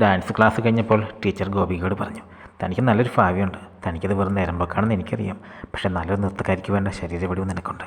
Dance class കഴിഞ്ഞപ്പോൾ teacher ഗോപികയോട് പറഞ്ഞു തനിക്ക് നല്ലൊരു ഭാവിയുണ്ട്. തനിക്കത് വെറും നിരമ്പക്കാണെന്ന് എനിക്കറിയാം. പക്ഷേ നല്ലൊരു നൃത്തക്കാരിക്ക് വേണ്ട ശരീരപടിവും നിനക്കുണ്ട്.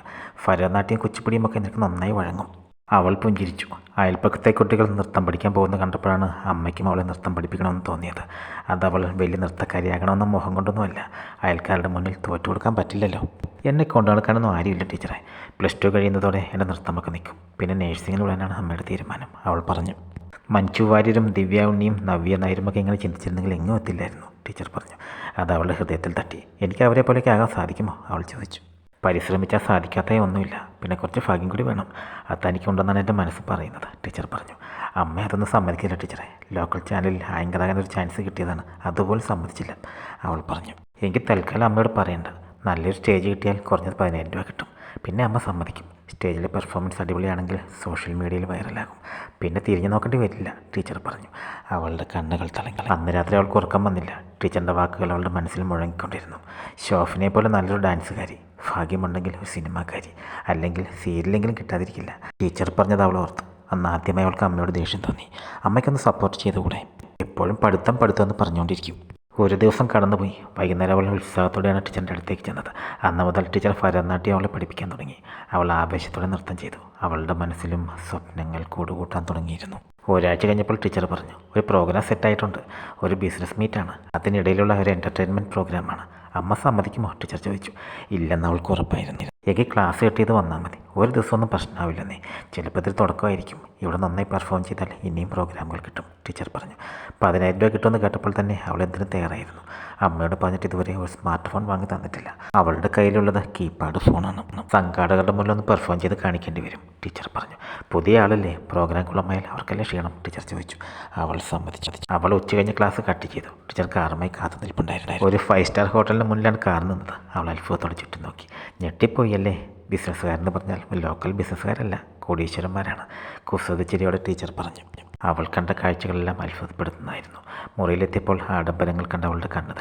ഭരതനാട്യം കുച്ചിപ്പുടിയും ഒക്കെ നിനക്ക് നന്നായി വഴങ്ങും. അവൾ പുഞ്ചിരിച്ചു. അയൽപ്പക്കത്തെ കുട്ടികൾ നൃത്തം പഠിക്കാൻ പോകുന്നത് കണ്ടപ്പോഴാണ് അമ്മയ്ക്കും അവളെ നൃത്തം പഠിപ്പിക്കണമെന്ന് തോന്നിയത്. അത് അവൾ വലിയ നൃത്തക്കാരിയാകണമെന്ന മോഹം കൊണ്ടൊന്നുമല്ല. അയൽക്കാരുടെ മുന്നിൽ തോറ്റു കൊടുക്കാൻ പറ്റില്ലല്ലോ. എന്നെ കൊണ്ടു നടക്കാനൊന്നും ആരുമില്ല ടീച്ചറെ. പ്ലസ് ടു കഴിയുന്നതോടെ എന്റെ നൃത്തമൊക്കെ നിൽക്കും. പിന്നെ നേഴ്സിങ്ങിന് വിടാനാണ് അമ്മയുടെ തീരുമാനം അവൾ പറഞ്ഞു. മഞ്ജു വാര്യരും ദിവ്യ ഉണ്ണിയും നവ്യ നായരുമൊക്കെ ഇങ്ങനെ ചിന്തിച്ചിരുന്നെങ്കിൽ എങ്ങും എത്തില്ലായിരുന്നു ടീച്ചർ പറഞ്ഞു. അത് അവളുടെ ഹൃദയത്തിൽ തട്ടി. എനിക്ക് അവരെ പോലെയൊക്കെ ആകാൻ സാധിക്കുമോ? അവൾ ചോദിച്ചു. പരിശ്രമിച്ചാൽ സാധിക്കാത്തേ ഒന്നുമില്ല. പിന്നെ കുറച്ച് ഭാഗ്യം കൂടി വേണം. അത് തനിക്കുണ്ടെന്നാണ് എന്റെ മനസ്സ് പറയുന്നത് ടീച്ചർ പറഞ്ഞു. അമ്മ അതൊന്നും സമ്മതിക്കില്ല ടീച്ചറെ. ലോക്കൽ ചാനലിൽ ആങ്കറാകാൻ ഒരു ചാൻസ് കിട്ടിയതാണ്. അതുപോലെ സമ്മതിച്ചില്ല. അവൾ പറഞ്ഞു. എനിക്ക് തൽക്കാലം അമ്മയോട് പറയണ്ട. നല്ലൊരു സ്റ്റേജ് കിട്ടിയാൽ കുറഞ്ഞത് പതിനായിരം രൂപ കിട്ടും. പിന്നെ അമ്മ സമ്മതിക്കും. സ്റ്റേജിലെ പെർഫോമൻസ് അടിപൊളിയാണെങ്കിൽ സോഷ്യൽ മീഡിയയിൽ വൈറലാകും. പിന്നെ തിരിഞ്ഞു നോക്കേണ്ടി വരില്ല ടീച്ചർ പറഞ്ഞു. അവളുടെ കണ്ണുകൾ തളങ്ങൾ അന്ന് രാത്രി അവൾക്ക് ഉറക്കം വന്നില്ല. ടീച്ചറിന്റെ വാക്കുകൾ അവളുടെ മനസ്സിൽ മുഴങ്ങിക്കൊണ്ടിരുന്നു. ഷോഫിനെ പോലെ നല്ലൊരു ഡാൻസുകാരി ഭാഗ്യമുണ്ടെങ്കിൽ ഒരു സിനിമാക്കാരി അല്ലെങ്കിൽ സീരിയലെങ്കിലും കിട്ടാതിരിക്കില്ല. ടീച്ചർ പറഞ്ഞത് അവൾ ഓർത്തു. അന്ന് ആദ്യമായി അവൾക്ക് അമ്മയോട് ദേഷ്യം തോന്നി. അമ്മയ്ക്കൊന്ന് സപ്പോർട്ട് ചെയ്തുകൂടെ? എപ്പോഴും പഠിത്തം പഠിത്തം എന്ന് പറഞ്ഞുകൊണ്ടിരിക്കും. ഒരു ദിവസം കടന്നുപോയി. വൈകുന്നേരം അവൾ ഉത്സാഹത്തോടെയാണ് ടീച്ചറിന്റെ അടുത്തേക്ക് ചെന്നത്. അന്ന് മുതൽ ടീച്ചർ ഭരതനാട്യം അവളെ പഠിപ്പിക്കാൻ തുടങ്ങി. അവൾ ആവേശത്തോടെ നൃത്തം ചെയ്തു. അവളുടെ മനസ്സിലും സ്വപ്നങ്ങൾ കൂടുകൂട്ടാൻ തുടങ്ങിയിരുന്നു. ഒരാഴ്ച കഴിഞ്ഞപ്പോൾ ടീച്ചർ പറഞ്ഞു ഒരു പ്രോഗ്രാം സെറ്റായിട്ടുണ്ട്. ഒരു ബിസിനസ് മീറ്റാണ്. അതിനിടയിലുള്ള ഒരു എന്റർടൈൻമെന്റ് പ്രോഗ്രാമാണ്. അമ്മ സമ്മതിക്കുമോ? ടീച്ചർ ചോദിച്ചു. ഇല്ലെന്ന് അവൾക്ക് ഉറപ്പായിരുന്നില്ല. എനിക്ക് ക്ലാസ് കിട്ടിയത് വന്നാൽ മതി. ഒരു ദിവസമൊന്നും പ്രശ്നമാവില്ലെന്നേ ചിലപ്പോൾ ഇതിൽ തുടക്കമായിരിക്കും. ഇവിടെ നന്നായി പെർഫോം ചെയ്താൽ ഇനിയും പ്രോഗ്രാമുകൾ കിട്ടും. ടീച്ചർ പറഞ്ഞു. പതിനായിരം രൂപ കിട്ടുമെന്ന് കേട്ടപ്പോൾ തന്നെ അവൾ എന്തിനും തയ്യാറായിരുന്നു. അമ്മയോട് പറഞ്ഞിട്ട് ഇതുവരെ ഒരു സ്മാർട്ട് ഫോൺ വാങ്ങി തന്നിട്ടില്ല. അവളുടെ കയ്യിലുള്ളത് കീപാഡ് ഫോണാണ് സംഘാടകരുടെ മുന്നിൽ ഒന്ന് പെർഫോം ചെയ്ത് കാണിക്കേണ്ടി വരും ടീച്ചർ പറഞ്ഞു. പുതിയ ആളല്ലേ? പ്രോഗ്രാം കുളമായാൽ അവർക്കല്ലേ ക്ഷീണം ടീച്ചർ ചോദിച്ചു. അവൾ സമ്മതിച്ചു. അവൾ ഉച്ച കഴിഞ്ഞ് ക്ലാസ് കട്ട് ചെയ്തു. ടീച്ചർ കാറുമായി കാത്തു നിൽപ്പുണ്ടായിരുന്നു. ഒരു ഫൈവ് സ്റ്റാർ ഹോട്ടലിന് മുന്നിലാണ് കാർ നിന്നത്. അവൾ അത്ഭുതത്തോടെ ചുറ്റും നോക്കി. ഞെട്ടിപ്പോയി. അല്ലേ? ബിസിനസ്സുകാരെന്ന് പറഞ്ഞാൽ ലോക്കൽ ബിസിനസ്സുകാരല്ല കോടീശ്വരന്മാരാണ്. കുസൃതിച്ചിരിയോടെ ടീച്ചർ പറഞ്ഞു. അവൾ കണ്ട കാഴ്ചകളെല്ലാം അത്ഭുതപ്പെടുത്തുന്നതായിരുന്നു. മുറിയിലെത്തിയപ്പോൾ ആഡംബരങ്ങൾ കണ്ട അവളുടെ കണ്ണ്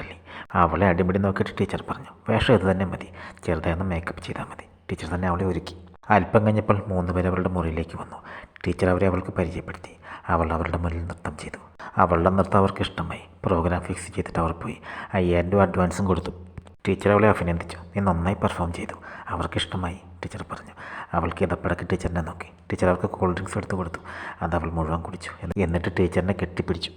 അവളെ അടിപിടി നോക്കിയിട്ട് ടീച്ചർ പറഞ്ഞു വേഷം ഇത് തന്നെ മതി. ചെറുതായൊന്ന് മേക്കപ്പ് ചെയ്താൽ മതി. ടീച്ചർ തന്നെ അവളെ ഒരുക്കി. അല്പം കഴിഞ്ഞപ്പോൾ മൂന്ന് പേർ അവളുടെ മുറിയിലേക്ക് വന്നു. ടീച്ചർ അവരെ അവൾക്ക് പരിചയപ്പെടുത്തി. അവൾ അവരുടെ മുന്നിൽ നൃത്തം ചെയ്തു. അവളുടെ നൃത്തം അവർക്ക് ഇഷ്ടമായി. പ്രോഗ്രാം ഫിക്സ് ചെയ്തിട്ട് അവർ പോയി. അയ്യായിരം രൂപ അഡ്വാൻസും കൊടുത്തു. ടീച്ചർ അവളെ അഭിനന്ദിച്ചു. നീ നന്നായി പെർഫോം ചെയ്തു. അവർക്ക് ഇഷ്ടമായി ടീച്ചർ പറഞ്ഞു. അവൾക്ക് ഇതപ്പടക്ക് ടീച്ചറിനെ നോക്കി. ടീച്ചർ അവൾക്ക് കൂൾ ഡ്രിങ്ക്സ് എടുത്തു കൊടുത്തു. അത് അവൾ മുഴുവൻ കുടിച്ചു. എന്നിട്ട് ടീച്ചറിനെ കെട്ടിപ്പിടിച്ചു.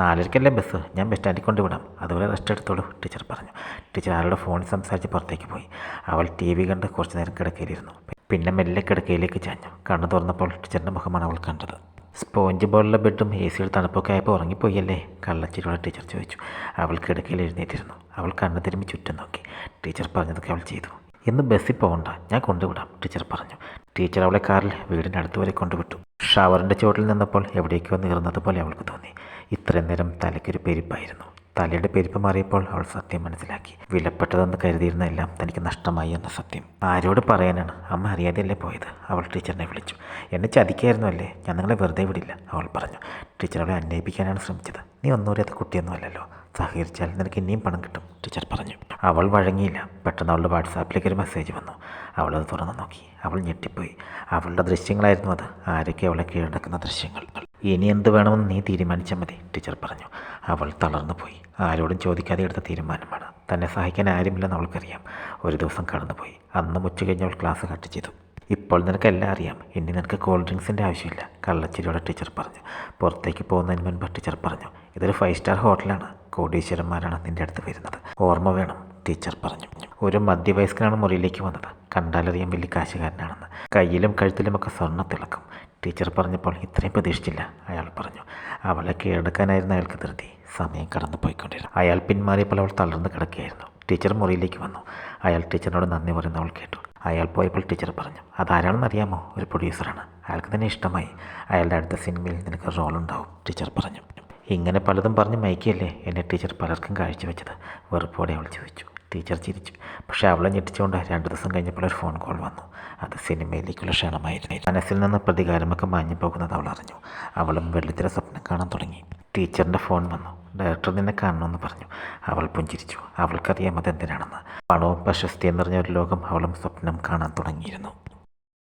നാലരയ്ക്കല്ലേ ബസ് ഞാൻ ബസ് സ്റ്റാൻഡിൽ കൊണ്ടുവിടാം അതുപോലെ റെസ്റ്റ് എടുത്തോളൂ ടീച്ചർ പറഞ്ഞു. ടീച്ചർ ആരുടെ ഫോണിൽ സംസാരിച്ച് പുറത്തേക്ക് പോയി. അവൾ ടി വി കണ്ട് കുറച്ച് നേരം കിടക്കയിലിരുന്നു. പിന്നെ മെല്ലെ കിടക്കയിലേക്ക് ചാഞ്ഞു. കണ്ണു തുറന്നപ്പോൾ ടീച്ചറിന്റെ മുഖമാണ് അവൾ കണ്ടത്. സ്പോഞ്ച് പോലുള്ള ബെഡും എ സിയിൽ തണുപ്പൊക്കെ ആയപ്പോൾ ഉറങ്ങിപ്പോയല്ലേ? കള്ളച്ചിരിയോടെ ടീച്ചർ ചോദിച്ചു. അവൾ കിടക്കയിൽ എഴുന്നേറ്റിരുന്നു. അവൾ കണ്ണു തിരുമ്പി ചുറ്റും നോക്കി. ടീച്ചർ പറഞ്ഞതൊക്കെ അവൾ ചെയ്തു. ഇന്ന് ബസ്സിൽ പോകണ്ട. ഞാൻ കൊണ്ടുവിടാം ടീച്ചർ പറഞ്ഞു. ടീച്ചർ അവളെ കാറിൽ വീടിന്റെ അടുത്ത് വരെ കൊണ്ടുവിട്ടു. ഷവറിന്റെ ചുവട്ടിൽ നിന്നപ്പോൾ എവിടേക്കോ നീറുന്നതുപോലെ അവൾക്ക് തോന്നി. ഇത്രയും നേരം തലയ്ക്കൊരു പെരുപ്പായിരുന്നു. തലയുടെ പെരുപ്പ് മാറിയപ്പോൾ അവൾ സത്യം മനസ്സിലാക്കി. വിലപ്പെട്ടതെന്ന് കരുതിയിരുന്ന എല്ലാം തനിക്ക് നഷ്ടമായി എന്ന സത്യം. ആരോട് പറയാനാണ്? അമ്മ അറിയാതെയല്ലേ പോയത്? അവൾ ടീച്ചറിനെ വിളിച്ചു. എന്നെ ചതിക്കായിരുന്നു അല്ലേ ഞാൻ നിങ്ങളെ വെറുതെ വിടില്ല അവൾ പറഞ്ഞു. ടീച്ചർ അവളെ അന്വേഷിക്കാനാണ് ശ്രമിച്ചത്. നീ ഒന്നുകൂടിയാത്ത കുട്ടിയൊന്നുമല്ലല്ലോ. സഹകരിച്ചാൽ നിനക്ക് ഇനിയും പണം കിട്ടും ടീച്ചർ പറഞ്ഞു. അവൾ വഴങ്ങിയില്ല. പെട്ടെന്ന് അവളുടെ വാട്സാപ്പിലേക്ക് ഒരു മെസ്സേജ് വന്നു. അവളത് തുറന്നു നോക്കി. അവൾ ഞെട്ടിപ്പോയി. അവളുടെ ദൃശ്യങ്ങളായിരുന്നു അത്. ആരൊക്കെ അവളെ കീഴടക്കുന്ന ദൃശ്യങ്ങൾ. ഇനി എന്ത് വേണമെന്ന് നീ തീരുമാനിച്ചാൽ മതി ടീച്ചർ പറഞ്ഞു. അവൾ തളർന്നു പോയി. ആരോടും ചോദിക്കാതെ എടുത്ത തീരുമാനമാണ്. തന്നെ സഹായിക്കാൻ ആരുമില്ലെന്ന് അവൾക്കറിയാം. ഒരു ദിവസം കടന്നുപോയി. അന്ന് ഉച്ച കഴിഞ്ഞ് അവൾ ക്ലാസ് കട്ട് ചെയ്തു. ഇപ്പോൾ നിനക്കെല്ലാം അറിയാം. ഇനി നിനക്ക് കോൾഡ് ഡ്രിങ്ക്സിന്റെ ആവശ്യമില്ല. കള്ളച്ചിരിയോടെ ടീച്ചർ പറഞ്ഞു. പുറത്തേക്ക് പോകുന്നതിന് മുൻപ് ടീച്ചർ പറഞ്ഞു. ഇതൊരു ഫൈവ് സ്റ്റാർ ഹോട്ടലാണ് കോടീശ്വരന്മാരാണ് നിന്റെ അടുത്ത് വരുന്നത്. ഓർമ്മ വേണം. ടീച്ചർ പറഞ്ഞു. ഒരു മധ്യവയസ്കനാണ് മുറിയിലേക്ക് വന്നത്. കണ്ടാലറിയാൻ വലിയ കാശുകാരനാണെന്ന്. കയ്യിലും കഴുത്തിലുമൊക്കെ സ്വർണ തിളക്കം. ടീച്ചർ പറഞ്ഞപ്പോൾ ഇത്രയും പ്രതീക്ഷിച്ചില്ല. അയാൾ പറഞ്ഞു അവളെ കീഴടക്കാനായിരുന്നു അയാൾക്ക് ധൃതി. സമയം കടന്നു പോയിക്കൊണ്ടിരുന്നു. അയാൾ പിന്മാറിയപ്പോൾ അവൾ തളർന്ന് കിടക്കുകയായിരുന്നു. ടീച്ചർ മുറിയിലേക്ക് വന്നു. അയാൾ ടീച്ചറിനോട് നന്ദി പറയുന്ന അവൾ കേട്ടു. അയാൾ പോയപ്പോൾ ടീച്ചർ പറഞ്ഞു അതാരാണെന്ന് അറിയാമോ? ഒരു പ്രൊഡ്യൂസറാണ് അയാൾക്ക് തന്നെ ഇഷ്ടമായി. അയാളുടെ അടുത്ത സിനിമയിൽ നിനക്ക് റോൾ ഉണ്ടാവും ടീച്ചർ പറഞ്ഞു. ഇങ്ങനെ പലതും പറഞ്ഞ് മയക്കിയല്ലേ എന്നെ ടീച്ചർ പലർക്കും കാഴ്ചവെച്ചത്. വെറുപ്പോടെ അവൾ ചോദിച്ചു. ടീച്ചർ ചിരിച്ചു. പക്ഷേ അവളെ ഞെട്ടിച്ചുകൊണ്ട് രണ്ട് ദിവസം കഴിഞ്ഞപ്പോൾ ഒരു ഫോൺ കോൾ വന്നു. അത് സിനിമയിലേക്കുള്ള ക്ഷണമായിരുന്നു. മനസ്സിൽ നിന്ന് പ്രതികാരമൊക്കെ മാഞ്ഞു പോകുന്നത് അവൾ അറിഞ്ഞു. അവളും വെള്ളിത്തിര സ്വപ്നം കാണാൻ തുടങ്ങി. ടീച്ചറിന്റെ ഫോൺ വന്നു. ഡയറക്ടർ നിന്നെ കാണണമെന്ന് പറഞ്ഞു. അവൾ പുഞ്ചിരിച്ചു. അവൾക്കറിയാം അതെന്തിനാണെന്ന്. പണവും പ്രശസ്തിയും നിറഞ്ഞ ഒരു ലോകം അവളും സ്വപ്നം കാണാൻ തുടങ്ങിയിരുന്നു.